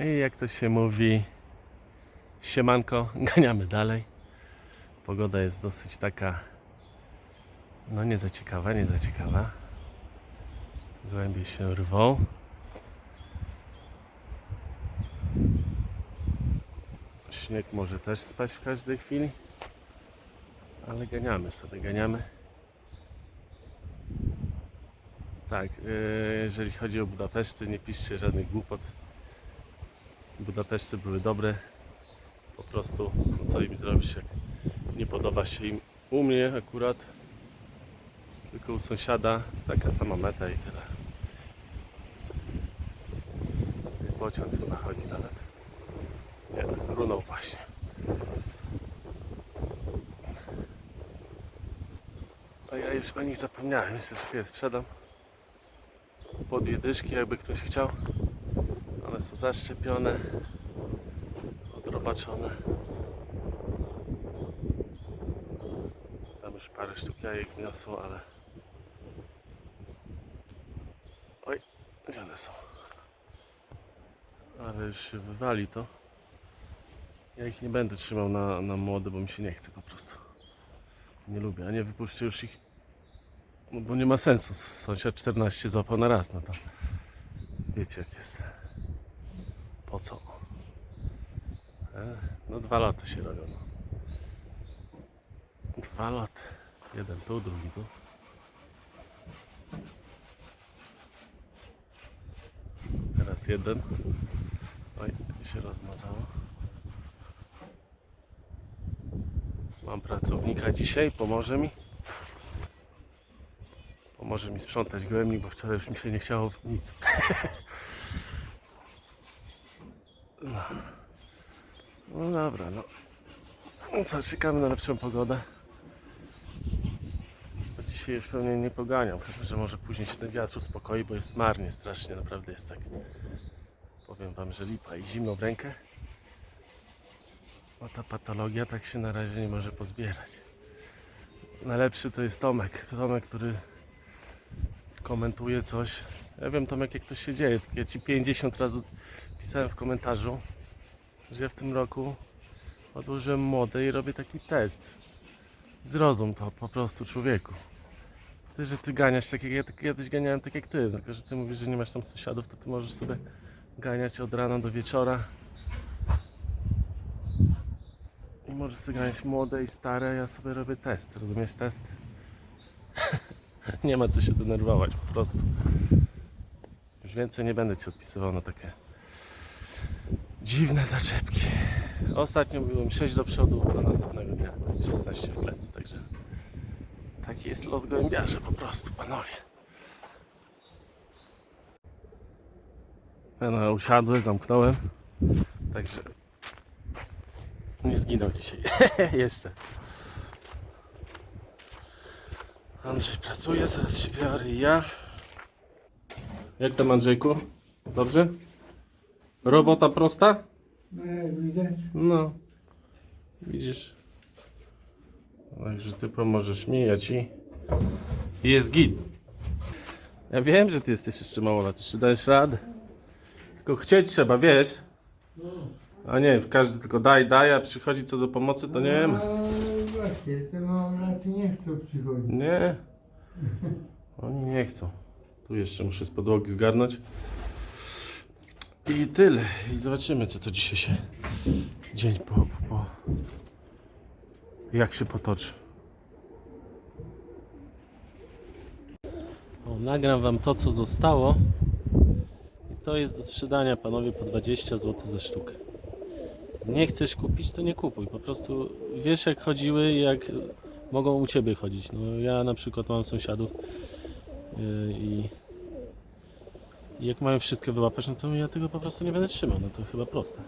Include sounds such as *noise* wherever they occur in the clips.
I jak to się mówi, siemanko, *laughs* ganiamy dalej. Pogoda jest dosyć taka, no nie za ciekawa, nie za ciekawa. Głębiej się rwą. Śnieg może też spać w każdej chwili, ale ganiamy sobie, ganiamy. Tak, yy, jeżeli chodzi o Budapeszty, nie piszcie żadnych głupot. Budapeszty były dobre. Po prostu, co im zrobisz, jak nie podoba się im u mnie akurat, tylko u sąsiada, taka sama meta i tyle. Bocian chyba chodzi nawet. Nie, runął właśnie. A ja już o nich zapomniałem, jeszcze tylko je sprzedam. Po dwie jakby ktoś chciał. One zaszczepione, odrobaczone. Tam już parę sztuk jajek zniosło, ale... Oj, gdzie one są? Ale już się wywali to. Ja ich nie będę trzymał na, na młode, bo mi się nie chce po prostu. Nie lubię, a nie wypuszczę już ich no bo nie ma sensu. Sąsiad 14 złapał na raz, no to wiecie jak jest. Po co? E, No dwa loty się robią. Dwa loty. Jeden tu, drugi tu. Teraz jeden. Oj, się rozmazało. Mam pracownika dzisiaj, pomoże mi. Pomoże mi sprzątać gołębnik, bo wczoraj już mi się nie chciało nic. *laughs* No, no dobra, no. No co, czekamy na lepszą pogodę. Bo dzisiaj już pewnie nie poganiam, chyba że może później się ten wiatr uspokoi, bo jest marnie strasznie, naprawdę jest tak. Powiem wam, że lipa i zimno w rękę. No ta patologia tak się na razie nie może pozbierać. Najlepszy to jest Tomek. Tomek, który komentuje coś. Ja wiem Tomek jak to się dzieje. Ja ci 50 razy pisałem w komentarzu, że ja w tym roku odłożyłem modę i robię taki test. Zrozum to po prostu człowieku. Ty, że ty ganiasz tak jak ja tak kiedyś ganiałem tak jak ty, tylko że ty mówisz, że nie masz tam sąsiadów, to ty możesz sobie ganiać od rana do wieczora. I możesz sobie ganiać młode i stare, ja sobie robię test, rozumiesz test? *laughs* nie ma co się denerwować, po prostu. Już więcej nie będę ci odpisywał na takie dziwne zaczepki. Ostatnio byłem 6 do przodu, a następnego dnia 16 w plec, także taki jest los gołębiarza po prostu, panowie. Ja no, usiadłem, zamknąłem, także nie zginął dzisiaj. *laughs* Jeszcze. Andrzej pracuje, zaraz się biorę i ja. Jak tam Andrzejku? Dobrze? Robota prosta? No jak widać, No. Widzisz? Także ty pomożesz mi, ja ci. I jest git. Ja wiem, że ty jesteś jeszcze małolat, jeszcze dajesz radę. Tylko chcieć trzeba, wiesz? A nie, w każdy tylko daj, daj, a przychodzi co do pomocy, to nie ma. No właśnie, te małolaty nie chcą przychodzić. Nie. Oni nie chcą. Tu jeszcze muszę z podłogi zgarnąć. I tyle. I zobaczymy, co to dzisiaj się dzień po, po, po. Jak się potoczy. O, nagram wam to, co zostało. I to jest do sprzedania, panowie, po 20 zł za sztukę. Nie chcesz kupić, to nie kupuj. Po prostu wiesz, jak chodziły, i jak mogą u ciebie chodzić. No, ja na przykład mam sąsiadów yy, i jak mają wszystko wyłapać, no to ja tego po prostu nie będę trzymał. No to chyba proste.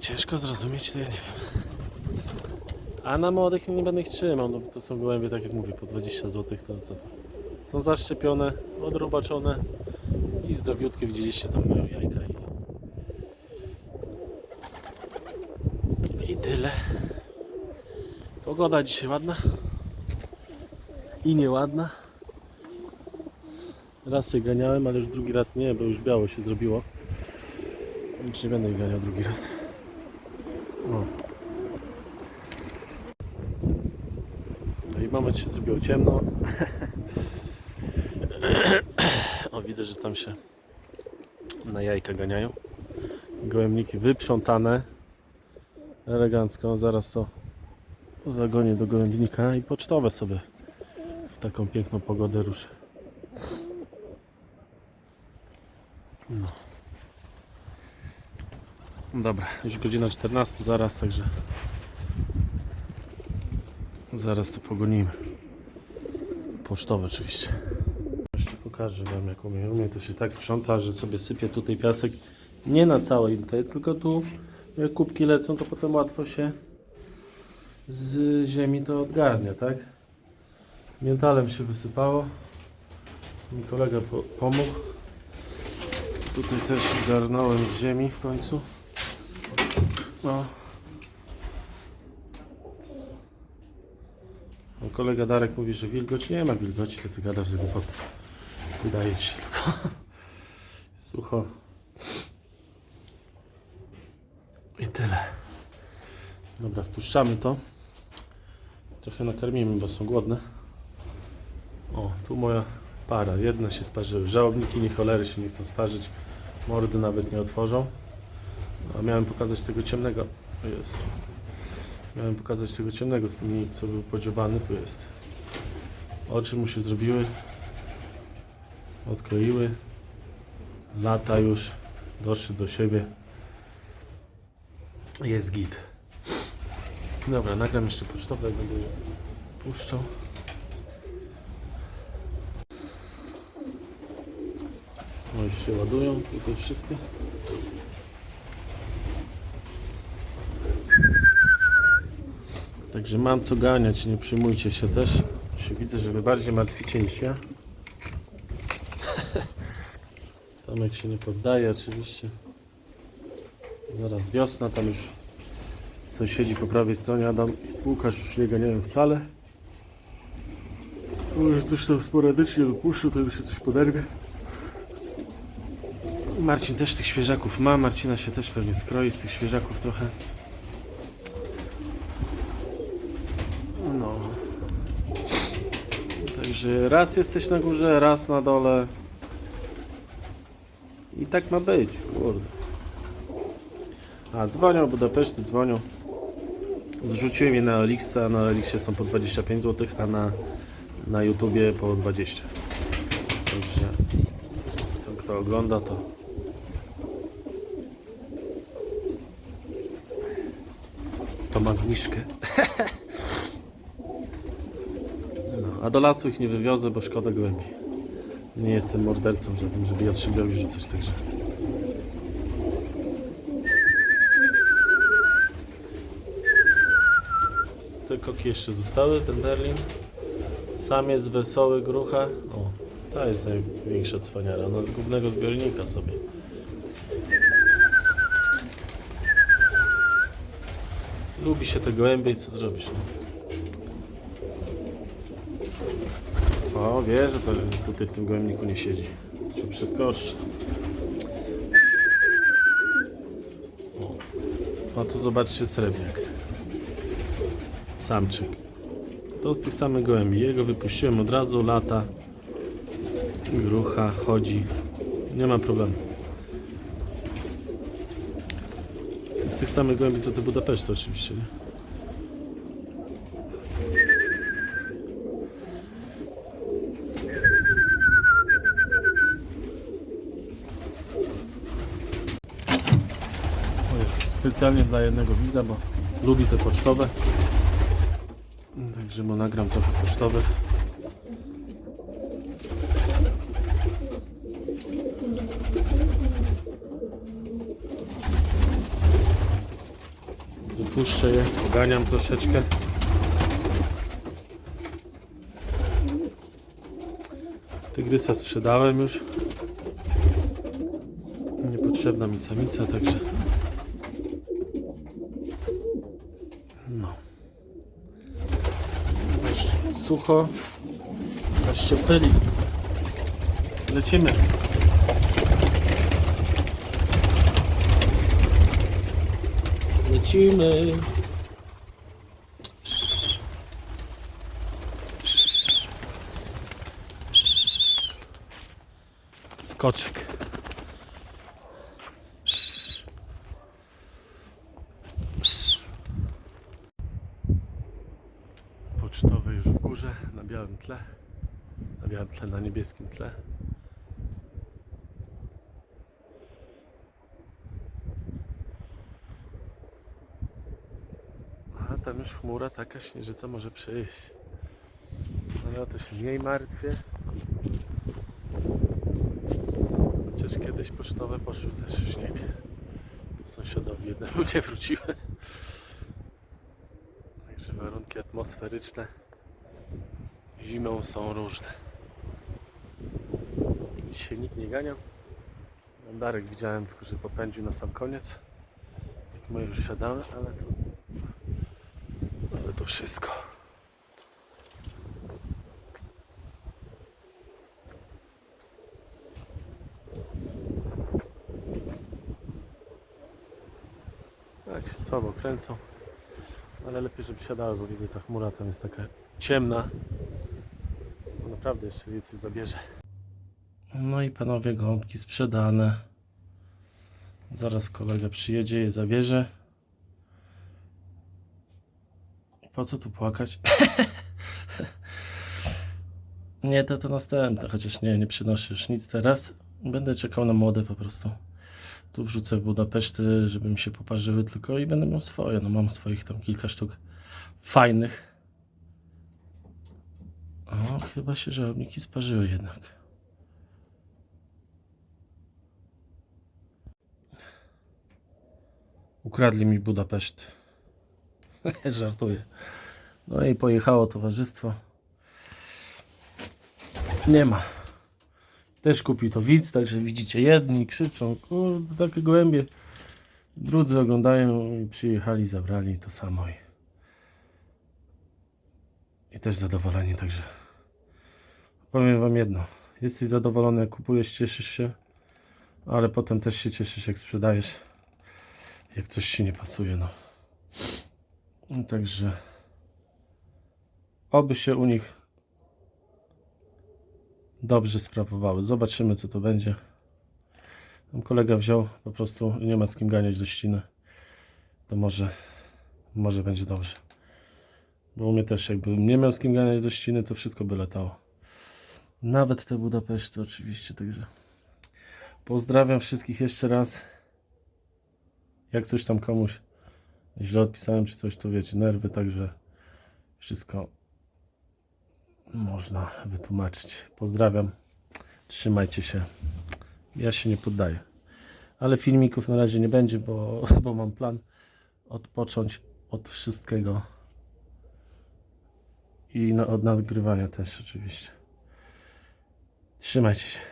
Ciężko zrozumieć, to ja nie wiem. A na młodych nie będę ich trzymał, no bo to są gołębie, tak jak mówię, po 20 zł, to co to? Są zaszczepione, odrobaczone i zdrowiutkie, widzieliście, tam mają jajka i... I tyle. Pogoda dzisiaj ładna i nieładna. Raz je ganiałem, ale już drugi raz nie, bo już biało się zrobiło. Już nie będę ich ganiał drugi raz. O. No i moment się zrobiło ciemno. O, widzę, że tam się na jajka ganiają. Gołębniki wyprzątane. Elegancko. Zaraz to zagonię do gołębnika i pocztowe sobie w taką piękną pogodę ruszę. No. Dobra, już godzina 14 zaraz, także zaraz to pogonimy. Pocztowe oczywiście. Jeszcze pokażę Wam jak umiem. Umiem to się tak sprząta, że sobie sypię tutaj piasek nie na całej tej, tylko tu jak kubki lecą, to potem łatwo się z ziemi to odgarnia, tak? Miętalem się wysypało. Mi kolega po pomógł. Tutaj też garnąłem z ziemi w końcu. No. A kolega Darek mówi, że wilgoć nie ma wilgoci, co ty gadasz z głupoty. Wydaje ci się tylko. *laughs* Sucho. I tyle. Dobra, wpuszczamy to. Trochę nakarmimy, bo są głodne. O, tu moja para. Jedna się sparzyły. Żałobniki, nie cholery się nie chcą sparzyć. Mordy nawet nie otworzą. A miałem pokazać tego ciemnego. Jezu. Miałem pokazać tego ciemnego z tymi, co był podziobany. Tu jest. Oczy mu się zrobiły. Odkleiły. Lata już. Doszły do siebie. Jest git. Dobra, nagram jeszcze pocztowe, będę je puszczał. No już się ładują tutaj wszystkie. Także mam co ganiać, nie przejmujcie się też. Widzę, że wy bardziej martwicie niż ja. *laughs* Tomek się nie poddaje oczywiście. Zaraz wiosna, tam już sąsiedzi po prawej stronie, Adam i Łukasz już nie ganiają wcale. Może coś tam sporadycznie wypuszczę, to już się coś poderwie. Marcin też tych świeżaków ma, Marcina się też pewnie skroi z tych świeżaków trochę. No. Także raz jesteś na górze, raz na dole. I tak ma być, kurde. A, dzwonią, Budapeszty dzwonią. Zrzuciłem je na Elixa, na Elixie są po 25 zł, a na, na YouTubie po 20. Także kto ogląda, to to ma zniżkę. *laughs* No, a do lasu ich nie wywiozę, bo szkoda głębi. Nie jestem mordercą żadnym, żeby Jastrzębiowi rzucać, także... Te koki jeszcze zostały, ten Berlin. Samiec wesoły, grucha. O, ta jest największa cwaniara. Ona z głównego zbiornika sobie. Lubi się te gołębie i co zrobisz? No. O, wie, że to tutaj w tym gołębniku nie siedzi. Trzeba przeskoczyć. O. A tu zobaczcie srebrniak. Samczyk. To z tych samych gołębi. Jego wypuściłem od razu, lata. Grucha, chodzi. Nie ma problemu. To z tych samych gołębi co te Budapeszty oczywiście, nie? Specjalnie dla jednego widza, bo lubi te pocztowe. Także mu nagram trochę pocztowych. Wypuszczę je, oganiam troszeczkę. Tygrysa sprzedałem już. Niepotrzebna mi samica, także... No. Sucho, aż się pyli. Lecimy. Lecimy. Skoczek. Pocztowe już w górze, na białym tle. Na białym tle, na niebieskim tle. A tam już chmura taka śnieżyca może przyjść. No ja to się mniej martwię. Chociaż kiedyś pocztowe poszły też w śnieg. Sąsiadowi jednemu nie wróciły. Także warunki atmosferyczne zimą są różne. Dzisiaj nikt nie ganiał. Darek widziałem tylko, że popędził na sam koniec. Jak my już siadamy, ale to to wszystko. Tak, się słabo kręcą. Ale lepiej, żeby siadały, bo widzę ta chmura tam jest taka ciemna. No naprawdę jeszcze jej coś zabierze. No i panowie gąbki sprzedane. Zaraz kolega przyjedzie, je zabierze. Po co tu płakać? *laughs* nie, to to następne, chociaż nie, nie przynoszę już nic teraz. Będę czekał na młode po prostu. Tu wrzucę Budapeszty, żeby mi się poparzyły tylko i będę miał swoje. No mam swoich tam kilka sztuk fajnych. O, chyba się żałobniki sparzyły jednak. Ukradli mi Budapeszt. *laughs* Żartuję. No i pojechało towarzystwo. Nie ma. Też kupi to widz, także widzicie, jedni krzyczą, kurde, takie gołębie. Drudzy oglądają i przyjechali, zabrali to samo i, i też zadowoleni, także powiem wam jedno. Jesteś zadowolony, jak kupujesz, cieszysz się, ale potem też się cieszysz, jak sprzedajesz, jak coś ci nie pasuje, no. Także oby się u nich dobrze sprawowały. Zobaczymy co to będzie. Tam kolega wziął po prostu nie ma z kim ganiać do ściny. To może, może będzie dobrze. Bo u mnie też jakbym nie miał z kim ganiać do ściny, to wszystko by latało. Nawet te Budapeszty oczywiście, także pozdrawiam wszystkich jeszcze raz. Jak coś tam komuś źle odpisałem czy coś, to wiecie, nerwy, także wszystko można wytłumaczyć. Pozdrawiam. Trzymajcie się. Ja się nie poddaję. Ale filmików na razie nie będzie, bo, *laughs* bo mam plan odpocząć od wszystkiego. I no, od nagrywania też oczywiście. Trzymajcie się.